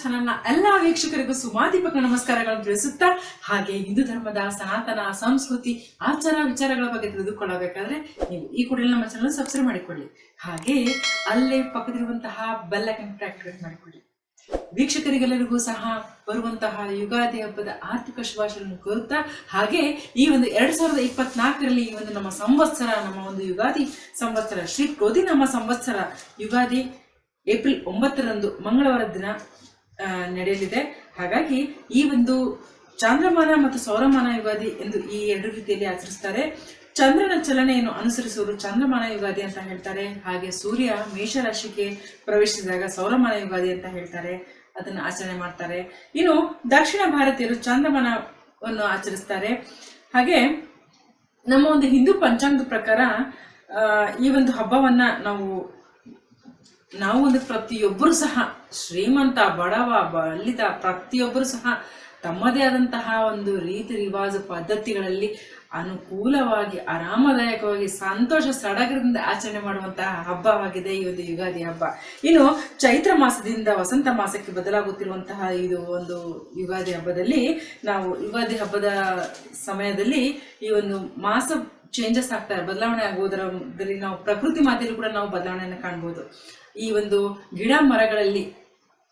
ಚಾನೆಲ್ನ ಎಲ್ಲ ವೀಕ್ಷಕರಿಗೂ ಸುಮಾದೀಪಕ ನಮಸ್ಕಾರಗಳನ್ನು ತಿಳಿಸುತ್ತಾ, ಹಾಗೆ ಹಿಂದೂ ಧರ್ಮದ ಸನಾತನ ಸಂಸ್ಕೃತಿ ಆಚಾರ ವಿಚಾರಗಳ ಬಗ್ಗೆ ತಿಳಿದುಕೊಳ್ಳಬೇಕಾದ್ರೆ ನೀವು ಈ ಕೂಡಲೇ ನಮ್ಮ ಚಾನಲ್ ಸಬ್ಸ್ಕ್ರೈಬ್ ಮಾಡಿಕೊಳ್ಳಿ. ಹಾಗೆ ಅಲ್ಲೇ ಪಕ್ಕದಿರುವಂತಹ ಬೆಲ್ ಐಕನ್ ಮಾಡಿಕೊಳ್ಳಿ. ವೀಕ್ಷಕರಿಗೆಲ್ಲರಿಗೂ ಸಹ ಬರುವಂತಹ ಯುಗಾದಿ ಹಬ್ಬದ ಆರ್ಥಿಕ ಶುಭಾಶಯಗಳನ್ನು ಕೋರುತ್ತಾ, ಹಾಗೆ ಈ ಒಂದು ಎರಡ್ ಸಾವಿರದ ಇಪ್ಪತ್ನಾಲ್ಕರಲ್ಲಿ ಈ ಒಂದು ನಮ್ಮ ಸಂವತ್ಸರ, ನಮ್ಮ ಒಂದು ಯುಗಾದಿ ಸಂವತ್ಸರ ಶ್ರೀ ಕೋದಿ ನಮ್ಮ ಸಂವತ್ಸರ ಯುಗಾದಿ ಏಪ್ರಿಲ್ ಒಂಬತ್ತರಂದು ಮಂಗಳವಾರ ದಿನ ನಡೆಯಲಿದೆ. ಹಾಗಾಗಿ ಈ ಒಂದು ಚಾಂದ್ರಮಾನ ಮತ್ತು ಸೌರಮಾನ ಯುಗಾದಿ ಎಂದು ಈ ಎರಡು ರೀತಿಯಲ್ಲಿ ಆಚರಿಸ್ತಾರೆ. ಚಂದ್ರನ ಚಲನೆಯನ್ನು ಅನುಸರಿಸುವುದು ಚಂದ್ರಮಾನ ಯುಗಾದಿ ಅಂತ ಹೇಳ್ತಾರೆ. ಹಾಗೆ ಸೂರ್ಯ ಮೇಷರಾಶಿಗೆ ಪ್ರವೇಶಿಸಿದಾಗ ಸೌರಮಾನ ಯುಗಾದಿ ಅಂತ ಹೇಳ್ತಾರೆ. ಅದನ್ನು ಆಚರಣೆ ಮಾಡ್ತಾರೆ. ಇನ್ನು ದಕ್ಷಿಣ ಭಾರತೀಯರು ಚಂದ್ರಮಾನವನ್ನು ಆಚರಿಸ್ತಾರೆ. ಹಾಗೆ ನಮ್ಮ ಒಂದು ಹಿಂದೂ ಪಂಚಾಂಗದ ಪ್ರಕಾರ ಈ ಒಂದು ಹಬ್ಬವನ್ನ ನಾವು ನಾವು ಒಂದು ಪ್ರತಿಯೊಬ್ಬರು ಸಹ ಶ್ರೀಮಂತ, ಬಡವ ಬಲ್ಲಿದ ಪ್ರತಿಯೊಬ್ಬರು ಸಹ ತಮ್ಮದೇ ಆದಂತಹ ಒಂದು ರೀತಿ ರಿವಾಜು ಪದ್ಧತಿಗಳಲ್ಲಿ ಅನುಕೂಲವಾಗಿ, ಆರಾಮದಾಯಕವಾಗಿ, ಸಂತೋಷ, ಸಡಗರದಿಂದ ಆಚರಣೆ ಮಾಡುವಂತಹ ಹಬ್ಬವಾಗಿದೆ ಈ ಒಂದು ಯುಗಾದಿ ಹಬ್ಬ. ಇನ್ನು ಚೈತ್ರ ಮಾಸದಿಂದ ವಸಂತ ಮಾಸಕ್ಕೆ ಬದಲಾಗುತ್ತಿರುವಂತಹ ಇದು ಒಂದು ಯುಗಾದಿ ಹಬ್ಬದಲ್ಲಿ ನಾವು ಯುಗಾದಿ ಹಬ್ಬದ ಸಮಯದಲ್ಲಿ ಈ ಒಂದು ಮಾಸ ಚೇಂಜಸ್ ಆಗ್ತಾರೆ ಬದಲಾವಣೆ ಆಗುವುದರಲ್ಲಿ ನಾವು ಪ್ರಕೃತಿ ಮಾತೆಯಲ್ಲೂ ಕೂಡ ನಾವು ಬದಲಾವಣೆಯನ್ನು ಕಾಣ್ಬೋದು. ಈ ಒಂದು ಗಿಡ ಮರಗಳಲ್ಲಿ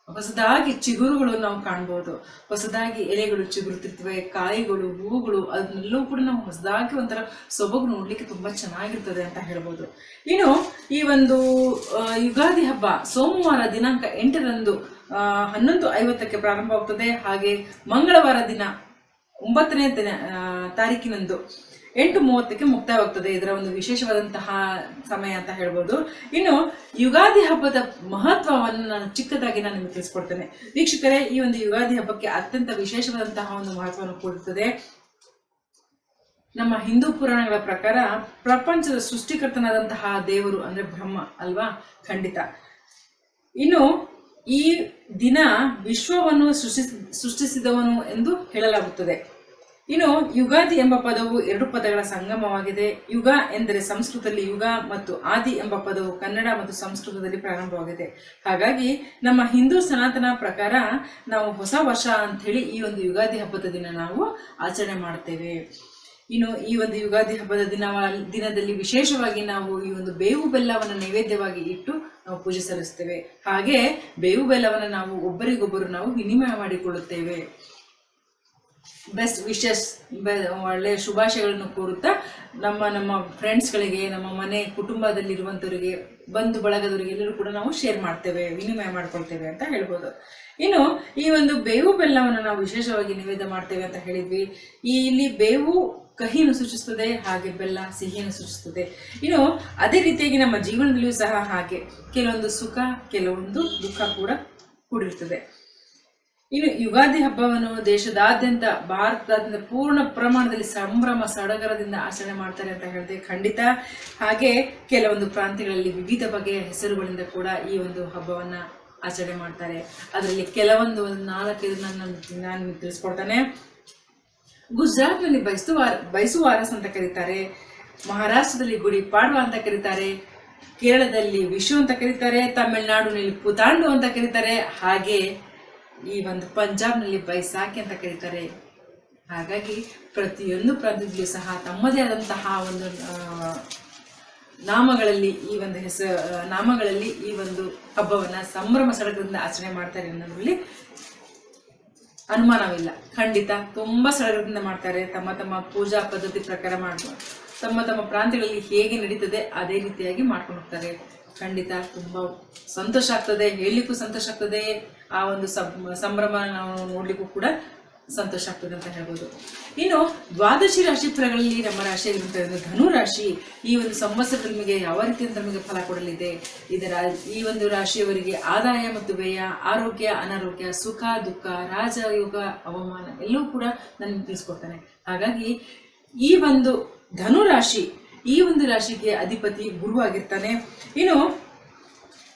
ಹೊಸದಾಗಿ ಚಿಗುರುಗಳು ನಾವು ಕಾಣ್ಬೋದು. ಹೊಸದಾಗಿ ಎಲೆಗಳು ಚಿಗುರುತ್ತಿರ್ತವೆ, ಕಾಯಿಗಳು ಹೂಗಳು ಅದನ್ನೆಲ್ಲವೂ ಕೂಡ ನಾವು ಹೊಸದಾಗಿ ಒಂಥರ ಸೊಬಗು ನೋಡ್ಲಿಕ್ಕೆ ತುಂಬಾ ಚೆನ್ನಾಗಿರ್ತದೆ ಅಂತ ಹೇಳ್ಬೋದು. ಇನ್ನು ಈ ಒಂದು ಯುಗಾದಿ ಹಬ್ಬ ಸೋಮವಾರ ದಿನಾಂಕ ಎಂಟರಂದು ಹನ್ನೊಂದು ಐವತ್ತಕ್ಕೆ ಪ್ರಾರಂಭವಾಗ್ತದೆ. ಹಾಗೆ ಮಂಗಳವಾರ ದಿನ ಒಂಬತ್ತನೇ ದಿನ ತಾರೀಕಿನಂದು ಎಂಟು ಮೂವತ್ತಕ್ಕೆ ಮುಕ್ತಾಯವಾಗ್ತದೆ. ಇದರ ಒಂದು ವಿಶೇಷವಾದಂತಹ ಸಮಯ ಅಂತ ಹೇಳ್ಬೋದು. ಇನ್ನು ಯುಗಾದಿ ಹಬ್ಬದ ಮಹತ್ವವನ್ನು ನಾನು ಚಿಕ್ಕದಾಗಿ ನಾನು ನಿಮಗೆ ತಿಳಿಸ್ಕೊಡ್ತೇನೆ. ವೀಕ್ಷಕರೇ, ಈ ಒಂದು ಯುಗಾದಿ ಹಬ್ಬಕ್ಕೆ ಅತ್ಯಂತ ವಿಶೇಷವಾದಂತಹ ಒಂದು ಮಹತ್ವವನ್ನು ಕೊಡುತ್ತದೆ ನಮ್ಮ ಹಿಂದೂ ಪುರಾಣಗಳ ಪ್ರಕಾರ ಪ್ರಪಂಚದ ಸೃಷ್ಟಿಕರ್ತನಾದಂತಹ ದೇವರು ಅಂದ್ರೆ ಬ್ರಹ್ಮ ಅಲ್ವಾ? ಖಂಡಿತ. ಇನ್ನು ಈ ದಿನ ವಿಶ್ವವನ್ನು ಸೃಷ್ಟಿಸಿ ಸೃಷ್ಟಿಸಿದವನು ಎಂದು ಹೇಳಲಾಗುತ್ತದೆ. ಇನ್ನು ಯುಗಾದಿ ಎಂಬ ಪದವು ಎರಡು ಪದಗಳ ಸಂಗಮವಾಗಿದೆ. ಯುಗ ಎಂದರೆ ಸಂಸ್ಕೃತದಲ್ಲಿ ಯುಗ ಮತ್ತು ಆದಿ ಎಂಬ ಪದವು ಕನ್ನಡ ಮತ್ತು ಸಂಸ್ಕೃತದಲ್ಲಿ ಪ್ರಾರಂಭವಾಗಿದೆ. ಹಾಗಾಗಿ ನಮ್ಮ ಹಿಂದೂ ಸನಾತನ ಪ್ರಕಾರ ನಾವು ಹೊಸ ವರ್ಷ ಅಂತ ಹೇಳಿ ಈ ಒಂದು ಯುಗಾದಿ ಹಬ್ಬದ ದಿನ ನಾವು ಆಚರಣೆ ಮಾಡ್ತೇವೆ. ಇನ್ನು ಈ ಒಂದು ಯುಗಾದಿ ಹಬ್ಬದ ದಿನ, ದಿನದಲ್ಲಿ ವಿಶೇಷವಾಗಿ ನಾವು ಈ ಒಂದು ಬೇವು ಬೆಲ್ಲವನ್ನು ನೈವೇದ್ಯವಾಗಿ ಇಟ್ಟು ನಾವು ಪೂಜೆ ಸಲ್ಲಿಸ್ತೇವೆ. ಹಾಗೆ ಬೇವು ಬೆಲ್ಲವನ್ನು ನಾವು ಒಬ್ಬರಿಗೊಬ್ಬರು ನಾವು ವಿನಿಮಯ ಮಾಡಿಕೊಳ್ಳುತ್ತೇವೆ. ಬೆಸ್ಟ್ ವಿಶಸ್ ಒಳ್ಳೆಯ ಶುಭಾಶಯಗಳನ್ನು ಕೋರುತ್ತಾ ನಮ್ಮ ನಮ್ಮ ಫ್ರೆಂಡ್ಸ್ಗಳಿಗೆ ನಮ್ಮ ಮನೆ ಕುಟುಂಬದಲ್ಲಿರುವಂಥವರಿಗೆ ಬಂಧು ಬಳಗದವರಿಗೆ ಎಲ್ಲರೂ ಕೂಡ ನಾವು ಶೇರ್ ಮಾಡ್ತೇವೆ, ವಿನಿಮಯ ಮಾಡ್ಕೊಳ್ತೇವೆ ಅಂತ ಹೇಳ್ಬೋದು. ಇನ್ನು ಈ ಒಂದು ಬೇವು ಬೆಲ್ಲವನ್ನು ನಾವು ವಿಶೇಷವಾಗಿ ನಿವೇದ ಮಾಡ್ತೇವೆ ಅಂತ ಹೇಳಿದ್ವಿ. ಈ ಇಲ್ಲಿ ಬೇವು ಕಹಿಯನ್ನು ಸೂಚಿಸ್ತದೆ ಹಾಗೆ ಬೆಲ್ಲ ಸಿಹಿಯನ್ನು ಸೂಚಿಸ್ತದೆ ಇನ್ನು ಅದೇ ರೀತಿಯಾಗಿ ನಮ್ಮ ಜೀವನದಲ್ಲಿಯೂ ಸಹ ಹಾಗೆ ಕೆಲವೊಂದು ಸುಖ, ಕೆಲವೊಂದು ದುಃಖ ಕೂಡ ಕೂಡಿರ್ತದೆ. ಇನ್ನು ಯುಗಾದಿ ಹಬ್ಬವನ್ನು ದೇಶದಾದ್ಯಂತ ಭಾರತದಾದ್ಯಂತ ಪೂರ್ಣ ಪ್ರಮಾಣದಲ್ಲಿ ಸಂಭ್ರಮ ಸಡಗರದಿಂದ ಆಚರಣೆ ಮಾಡ್ತಾರೆ ಅಂತ ಹೇಳಿದೆ ಖಂಡಿತ. ಹಾಗೆ ಕೆಲವೊಂದು ಪ್ರಾಂತ್ಯಗಳಲ್ಲಿ ವಿವಿಧ ಬಗೆಯ ಹೆಸರುಗಳಿಂದ ಕೂಡ ಈ ಒಂದು ಹಬ್ಬವನ್ನ ಆಚರಣೆ ಮಾಡ್ತಾರೆ. ಅದರಲ್ಲಿ ಕೆಲವೊಂದು ಒಂದು ನಾಲ್ಕೈದು ನಾನು ನಿಮ್ಗೆ ತಿಳಿಸ್ಕೊಡ್ತಾನೆ. ಗುಜರಾತ್ನಲ್ಲಿ ಬೈಸುವಾರ ಬೈಸುವಾರಸ್ ಅಂತ ಕರೀತಾರೆ. ಮಹಾರಾಷ್ಟ್ರದಲ್ಲಿ ಗುಡಿ ಪಾಡ್ವ ಅಂತ ಕರೀತಾರೆ. ಕೇರಳದಲ್ಲಿ ವಿಶು ಅಂತ ಕರೀತಾರೆ. ತಮಿಳುನಾಡಿನಲ್ಲಿ ಪುತಾಂಡು ಅಂತ ಕರೀತಾರೆ. ಹಾಗೆ ಈ ಒಂದು ಪಂಜಾಬ್ನಲ್ಲಿ ಬೈಸಾಖಿ ಅಂತ ಕರೀತಾರೆ. ಹಾಗಾಗಿ ಪ್ರತಿಯೊಂದು ಪ್ರಾಂತ್ಯದಲ್ಲೂ ಸಹ ತಮ್ಮದೇ ಆದಂತಹ ಒಂದು ನಾಮಗಳಲ್ಲಿ ಈ ಒಂದು ಹೆಸರು ನಾಮಗಳಲ್ಲಿ ಈ ಒಂದು ಹಬ್ಬವನ್ನು ಸಂಭ್ರಮ ಸಡಗರದಿಂದ ಆಚರಣೆ ಮಾಡ್ತಾರೆ ಅನ್ನೋದ್ರಲ್ಲಿ ಅನುಮಾನವಿಲ್ಲ. ಖಂಡಿತ ತುಂಬಾ ಸಡಗರದಿಂದ ಮಾಡ್ತಾರೆ. ತಮ್ಮ ತಮ್ಮ ಪೂಜಾ ಪದ್ಧತಿ ಪ್ರಕಾರ ಮಾಡ್ತಾರೆ ತಮ್ಮ ತಮ್ಮ ಪ್ರಾಂತ್ಯಗಳಲ್ಲಿ ಹೇಗೆ ನಡೀತದೆ ಅದೇ ರೀತಿಯಾಗಿ ಮಾಡ್ಕೊಂಡು ಹೋಗ್ತಾರೆ. ಖಂಡಿತ ತುಂಬಾ ಸಂತೋಷ ಆಗ್ತದೆ, ಹೇಳಲಿಕ್ಕೂ ಸಂತೋಷ ಆಗ್ತದೆ. ಆ ಒಂದು ಸಂಭ್ರಮ ನಾವು ನೋಡ್ಲಿಕ್ಕೂ ಕೂಡ ಸಂತೋಷ ಆಗ್ತದೆ ಅಂತ ಹೇಳ್ಬೋದು. ಇನ್ನು ದ್ವಾದಶಿ ರಾಶಿ ಫಲಗಳಲ್ಲಿ ನಮ್ಮ ರಾಶಿಯಾಗಿರುವಂತಹ ಧನು ರಾಶಿ. ಈ ಒಂದು ಸಂವತ್ಸರ ನಿಮಗೆ ಯಾವ ರೀತಿಯಿಂದ ನಮಗೆ ಫಲ ಕೊಡಲಿದೆ? ಇದರ ಈ ಒಂದು ರಾಶಿಯವರಿಗೆ ಆದಾಯ ಮತ್ತು ವ್ಯಯ, ಆರೋಗ್ಯ, ಅನಾರೋಗ್ಯ, ಸುಖ, ದುಃಖ, ರಾಜಯೋಗ, ಅವಮಾನ ಎಲ್ಲವೂ ಕೂಡ ನನಗೆ ತಿಳಿಸ್ಕೊಡ್ತಾನೆ. ಹಾಗಾಗಿ ಈ ಒಂದು ಧನು ರಾಶಿ ಈ ಒಂದು ರಾಶಿಗೆ ಅಧಿಪತಿ ಗುರು ಆಗಿರ್ತಾನೆ. ಇನ್ನು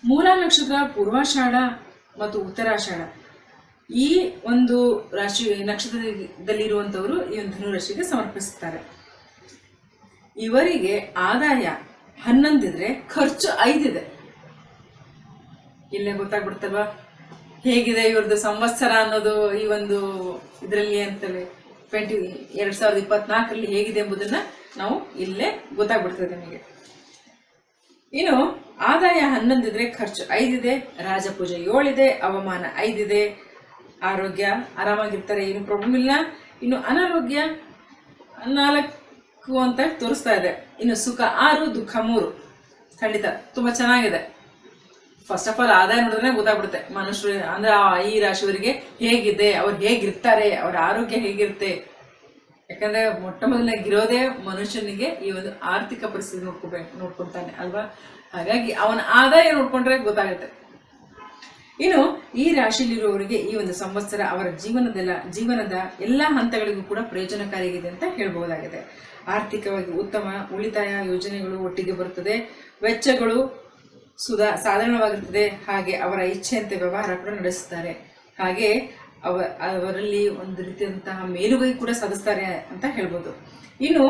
ಮೂಲ ನಕ್ಷತ್ರ, ಪೂರ್ವಾಷಾಢ ಮತ್ತು ಉತ್ತರಾಷಾಢ. ಈ ಒಂದು ರಾಶಿ, ನಕ್ಷತ್ರದಲ್ಲಿರುವಂಥವರು ಈ ಒಂದು ಧನು ರಾಶಿಗೆ ಸಮರ್ಪಿಸುತ್ತಾರೆ ಇವರಿಗೆ ಆದಾಯ ಹನ್ನೊಂದಿದ್ರೆ ಖರ್ಚು ಐದಿದೆ. ಇಲ್ಲೇ ಗೊತ್ತಾಗ್ಬಿಡ್ತಲ್ವಾ? ಹೇಗಿದೆ ಇವ್ರದ್ದು ಸಂವತ್ಸರ ಅನ್ನೋದು ಈ ಒಂದು ಇದರಲ್ಲಿ ಅಂತೇಳಿ ಟ್ವೆಂಟಿ ಎರಡು ಸಾವಿರದ ಇಪ್ಪತ್ನಾಲ್ಕರಲ್ಲಿ ಹೇಗಿದೆ ಎಂಬುದನ್ನ ನಾವು ಇಲ್ಲೇ ಗೊತ್ತಾಗ್ಬಿಡ್ತದೆ ನಿಮಗೆ. ಇನ್ನು ಆದಾಯ ಹನ್ನೊಂದಿದ್ರೆ ಖರ್ಚು ಐದಿದೆ, ರಾಜಪೂಜೆ ಏಳಿದೆ, ಅವಮಾನ ಐದಿದೆ, ಆರೋಗ್ಯ ಆರಾಮಾಗಿರ್ತಾರೆ, ಏನು ಪ್ರಾಬ್ಲಮ್ ಇಲ್ಲ. ಇನ್ನು ಅನಾರೋಗ್ಯ ನಾಲ್ಕು ಅಂತ ತೋರಿಸ್ತಾ ಇದೆ. ಇನ್ನು ಸುಖ ಆರು, ದುಃಖ ಮೂರು. ಖಂಡಿತ ತುಂಬಾ ಚೆನ್ನಾಗಿದೆ. ಫಸ್ಟ್ ಆಫ್ ಆಲ್ ಆದಾಯ ನೋಡಿದ್ರೆ ಗೊತ್ತಾಗ್ಬಿಡುತ್ತೆ. ಮನುಷ್ಯರು ಅಂದ್ರೆ ಈ ರಾಶಿಯವರಿಗೆ ಹೇಗಿದೆ, ಅವ್ರು ಹೇಗಿರ್ತಾರೆ, ಅವ್ರ ಆರೋಗ್ಯ ಹೇಗಿರುತ್ತೆ ಯಾಕಂದ್ರೆ ಮೊಟ್ಟ ಮೊದಲಾಗಿರೋದೇ ಮನುಷ್ಯನಿಗೆ ಈ ಒಂದು ಆರ್ಥಿಕ ಪರಿಸ್ಥಿತಿ ನೋಡ್ಕೋಬೇಕು ನೋಡ್ಕೊಂತಾನೆ ಅಲ್ವಾ? ಹಾಗಾಗಿ ಅವನ ಆದಾಯ ನೋಡ್ಕೊಂಡ್ರೆ ಗೊತ್ತಾಗುತ್ತೆ. ಇನ್ನು ಈ ರಾಶಿಯಲ್ಲಿರುವವರಿಗೆ ಈ ಒಂದು ಸಂವತ್ಸರ ಅವರ ಜೀವನದೆಲ್ಲ ಜೀವನದ ಎಲ್ಲ ಹಂತಗಳಿಗೂ ಕೂಡ ಪ್ರಯೋಜನಕಾರಿಯಾಗಿದೆ ಅಂತ ಹೇಳಬಹುದಾಗಿದೆ. ಆರ್ಥಿಕವಾಗಿ ಉತ್ತಮ, ಉಳಿತಾಯ ಯೋಜನೆಗಳು ಒಟ್ಟಿಗೆ ಬರುತ್ತದೆ. ವೆಚ್ಚಗಳು ಸುಧಾ ಸಾಧಾರಣವಾಗಿರುತ್ತದೆ. ಹಾಗೆ ಅವರ ಇಚ್ಛೆಯಂತೆ ವ್ಯವಹಾರ ಕೂಡ ನಡೆಸುತ್ತಾರೆ. ಹಾಗೆ ಅವ, ಅವರಲ್ಲಿ ಒಂದು ರೀತಿಯಾದಂತಹ ಮೇಲುಗೈ ಕೂಡ ಸಾಧಿಸ್ತಾರೆ ಅಂತ ಹೇಳ್ಬೋದು. ಇನ್ನು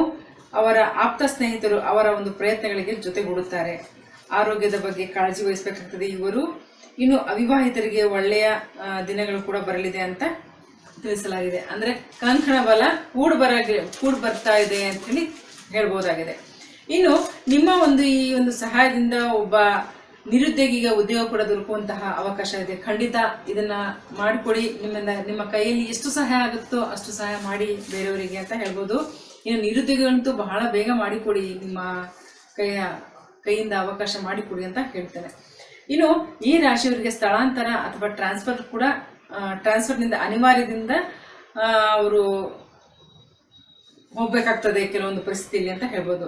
ಅವರ ಆಪ್ತ ಸ್ನೇಹಿತರು ಅವರ ಒಂದು ಪ್ರಯತ್ನಗಳಿಗೆ ಜೊತೆಗೂಡುತ್ತಾರೆ. ಆರೋಗ್ಯದ ಬಗ್ಗೆ ಕಾಳಜಿ ವಹಿಸಬೇಕಾಗ್ತದೆ ಇವರು. ಇನ್ನು ಅವಿವಾಹಿತರಿಗೆ ಒಳ್ಳೆಯ ದಿನಗಳು ಕೂಡ ಬರಲಿದೆ ಅಂತ ತಿಳಿಸಲಾಗಿದೆ. ಅಂದ್ರೆ ಕಂಕಣ ಬಲ ಕೂಡ ಬರ ಕೂಡ ಬರ್ತಾ ಇದೆ ಅಂತ ಹೇಳಿ ಹೇಳ್ಬೋದಾಗಿದೆ. ಇನ್ನು ನಿಮ್ಮ ಒಂದು ಈ ಒಂದು ಸಹಾಯದಿಂದ ಒಬ್ಬ ನಿರುದ್ಯೋಗಿಗೆ ಉದ್ಯೋಗ ಕೂಡ ದೊರಕುವಂತಹ ಅವಕಾಶ ಇದೆ. ಖಂಡಿತ ಇದನ್ನ ಮಾಡಿಕೊಡಿ. ನಿಮ್ಮಿಂದ ನಿಮ್ಮ ಕೈಯಲ್ಲಿ ಎಷ್ಟು ಸಹಾಯ ಆಗುತ್ತೋ ಅಷ್ಟು ಸಹಾಯ ಮಾಡಿ ಬೇರೆಯವರಿಗೆ ಅಂತ ಹೇಳ್ಬೋದು. ಇನ್ನು ನಿರುದ್ಯೋಗಿಗಳಂತೂ ಬಹಳ ಬೇಗ ಮಾಡಿಕೊಡಿ. ನಿಮ್ಮ ಕೈಯ, ಕೈಯಿಂದ ಅವಕಾಶ ಮಾಡಿಕೊಡಿ ಅಂತ ಹೇಳ್ತೇನೆ. ಇನ್ನು ಈ ರಾಶಿಯವರಿಗೆ ಸ್ಥಳಾಂತರ ಅಥವಾ ಟ್ರಾನ್ಸ್ಫರ್ ಕೂಡ ಟ್ರಾನ್ಸ್ಫರ್ನಿಂದ ಅನಿವಾರ್ಯದಿಂದ ಅವರು ಹೋಗ್ಬೇಕಾಗ್ತದೆ ಕೆಲವೊಂದು ಪರಿಸ್ಥಿತಿಯಲ್ಲಿ ಅಂತ ಹೇಳ್ಬೋದು.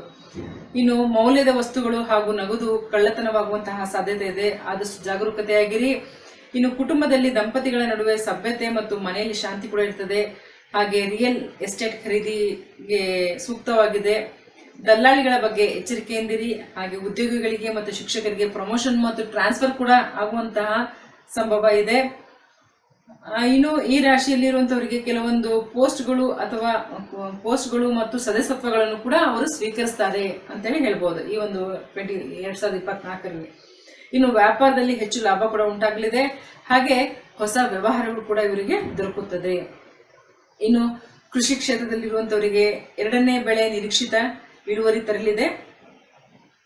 ಇನ್ನು ಮೌಲ್ಯದ ವಸ್ತುಗಳು ಹಾಗೂ ನಗದು ಕಳ್ಳತನವಾಗುವಂತಹ ಸಾಧ್ಯತೆ ಇದೆ. ಆದಷ್ಟು ಜಾಗರೂಕತೆಯಾಗಿರಿ. ಇನ್ನು ಕುಟುಂಬದಲ್ಲಿ ದಂಪತಿಗಳ ನಡುವೆ ಸಭ್ಯತೆ ಮತ್ತು ಮನೆಯಲ್ಲಿ ಶಾಂತಿ ಕೂಡ ಇರ್ತದೆ. ಹಾಗೆ ರಿಯಲ್ ಎಸ್ಟೇಟ್ ಖರೀದಿಗೆ ಸೂಕ್ತವಾಗಿದೆ. ದಲ್ಲಾಳಿಗಳ ಬಗ್ಗೆ ಎಚ್ಚರಿಕೆಯಿಂದಿರಿ. ಹಾಗೆ ಉದ್ಯೋಗಿಗಳಿಗೆ ಮತ್ತು ಶಿಕ್ಷಕರಿಗೆ ಪ್ರಮೋಷನ್ ಮತ್ತು ಟ್ರಾನ್ಸ್ಫರ್ ಕೂಡ ಆಗುವಂತಹ ಸಂಭವ ಇದೆ. ಇನ್ನು ಈ ರಾಶಿಯಲ್ಲಿರುವಂತವರಿಗೆ ಕೆಲವೊಂದು ಪೋಸ್ಟ್ಗಳು ಅಥವಾ ಪೋಸ್ಟ್ಗಳು ಮತ್ತು ಸದಸ್ಯತ್ವಗಳನ್ನು ಕೂಡ ಅವರು ಸ್ವೀಕರಿಸ್ತಾರೆ ಅಂತೇಳಿ ಹೇಳ್ಬೋದು ಈ ಒಂದು ಟ್ವೆಂಟಿ, ಎರಡ್ ಸಾವಿರದ ಇಪ್ಪತ್ನಾಲ್ಕರಲ್ಲಿ. ಇನ್ನು ವ್ಯಾಪಾರದಲ್ಲಿ ಹೆಚ್ಚು ಲಾಭ ಕೂಡ ಉಂಟಾಗಲಿದೆ. ಹಾಗೆ ಹೊಸ ವ್ಯವಹಾರಗಳು ಕೂಡ ಇವರಿಗೆ ದೊರಕುತ್ತದೆ. ಇನ್ನು ಕೃಷಿ ಕ್ಷೇತ್ರದಲ್ಲಿರುವಂತವರಿಗೆ ಎರಡನೇ ಬೆಳೆ ನಿರೀಕ್ಷಿತ ಇಳುವರಿ ತರಲಿದೆ.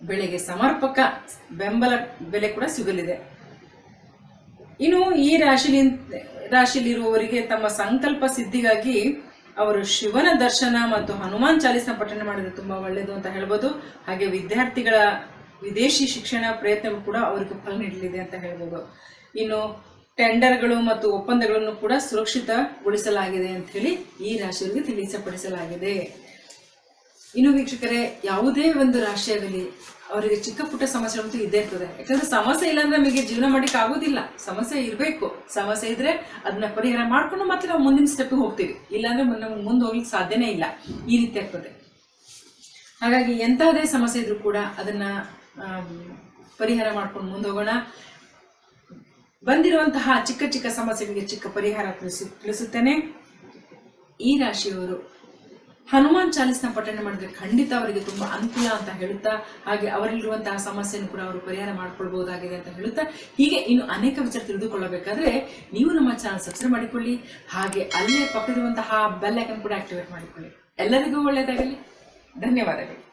ಬೆಳೆಗೆ ಸಮರ್ಪಕ ಬೆಂಬಲ ಬೆಲೆ ಕೂಡ ಸಿಗಲಿದೆ. ಇನ್ನು ಈ ರಾಶಿಲಿ ರಾಶಿಲಿರುವವರಿಗೆ ತಮ್ಮ ಸಂಕಲ್ಪ ಸಿದ್ಧಿಗಾಗಿ ಅವರು ಶಿವನ ದರ್ಶನ ಮತ್ತು ಹನುಮಾನ್ ಚಾಲಿಸ್ನ ಪಠಣ ಮಾಡಿದ್ರೆ ತುಂಬಾ ಒಳ್ಳೆಯದು ಅಂತ ಹೇಳ್ಬೋದು. ಹಾಗೆ ವಿದ್ಯಾರ್ಥಿಗಳ ವಿದೇಶಿ ಶಿಕ್ಷಣ ಪ್ರಯತ್ನ ಕೂಡ ಅವರಿಗೆ ಫಲ ನೀಡಲಿದೆ ಅಂತ ಹೇಳ್ಬೋದು. ಇನ್ನು ಟೆಂಡರ್ಗಳು ಮತ್ತು ಒಪ್ಪಂದಗಳನ್ನು ಕೂಡ ಸುರಕ್ಷಿತಗೊಳಿಸಲಾಗಿದೆ ಅಂತ ಹೇಳಿ ಈ ರಾಶಿಯವರಿಗೆ ತಿಳಿಸಪಡಿಸಲಾಗಿದೆ. ಇನ್ನು ವೀಕ್ಷಕರೇ, ಯಾವುದೇ ಒಂದು ರಾಶಿಯಾಗಲಿ ಅವರಿಗೆ ಚಿಕ್ಕ ಪುಟ್ಟ ಸಮಸ್ಯೆಗಳಂತೂ ಇದ್ದೇ ಇರ್ತದೆ. ಯಾಕಂದ್ರೆ ಸಮಸ್ಯೆ ಇಲ್ಲ ಅಂದ್ರೆ ನಮಗೆ ಜೀವನ ಮಾಡಲಿಕ್ಕೆ ಆಗೋದಿಲ್ಲ. ಸಮಸ್ಯೆ ಇರಬೇಕು. ಸಮಸ್ಯೆ ಇದ್ರೆ ಅದನ್ನ ಪರಿಹಾರ ಮಾಡ್ಕೊಂಡು ಮತ್ತೆ ನಾವು ಮುಂದಿನ ಸ್ಟೆಪ್ಗೆ ಹೋಗ್ತೀವಿ. ಇಲ್ಲಾಂದ್ರೆ ನಮ್ಗೆ ಮುಂದೆ ಹೋಗ್ಲಿಕ್ಕೆ ಸಾಧ್ಯನೇ ಇಲ್ಲ. ಈ ರೀತಿ ಆಗ್ತದೆ. ಹಾಗಾಗಿ ಎಂತಹದೇ ಸಮಸ್ಯೆ ಇದ್ರೂ ಕೂಡ ಅದನ್ನ ಪರಿಹಾರ ಮಾಡ್ಕೊಂಡು ಮುಂದೆ ಹೋಗೋಣ. ಬಂದಿರುವಂತಹ ಚಿಕ್ಕ ಚಿಕ್ಕ ಸಮಸ್ಯೆಗಳಿಗೆ ಚಿಕ್ಕ ಪರಿಹಾರ ತಿಳಿಸಿ, ತಿಳಿಸುತ್ತೇನೆ. ಈ ರಾಶಿಯವರು ಹನುಮಾನ್ ಚಾಲಿಸ್ನ ಪಠಣ ಮಾಡಿದ್ರೆ ಖಂಡಿತ ಅವರಿಗೆ ತುಂಬಾ ಅನುಕೂಲ ಅಂತ ಹೇಳುತ್ತಾ, ಹಾಗೆ ಅವರಲ್ಲಿರುವಂತಹ ಸಮಸ್ಯೆಯನ್ನು ಕೂಡ ಅವರು ಪರಿಹಾರ ಮಾಡ್ಕೊಳ್ಬಹುದಾಗಿದೆ ಅಂತ ಹೇಳುತ್ತಾ, ಹೀಗೆ ಇನ್ನು ಅನೇಕ ವಿಚಾರ ತಿಳಿದುಕೊಳ್ಳಬೇಕಾದ್ರೆ ನೀವು ನಮ್ಮ ಚಾನಲ್ ಸಬ್ಸ್ಕ್ರೈಬ್ ಮಾಡಿಕೊಳ್ಳಿ, ಹಾಗೆ ಅಲ್ಲೇ ಪಕ್ಕದಿರುವಂತಹ ಬೆಲ್ ಐಕನ್ ಕೂಡ ಆಕ್ಟಿವೇಟ್ ಮಾಡಿಕೊಳ್ಳಿ. ಎಲ್ಲರಿಗೂ ಒಳ್ಳೆಯದಾಗಲಿ. ಧನ್ಯವಾದಗಳು.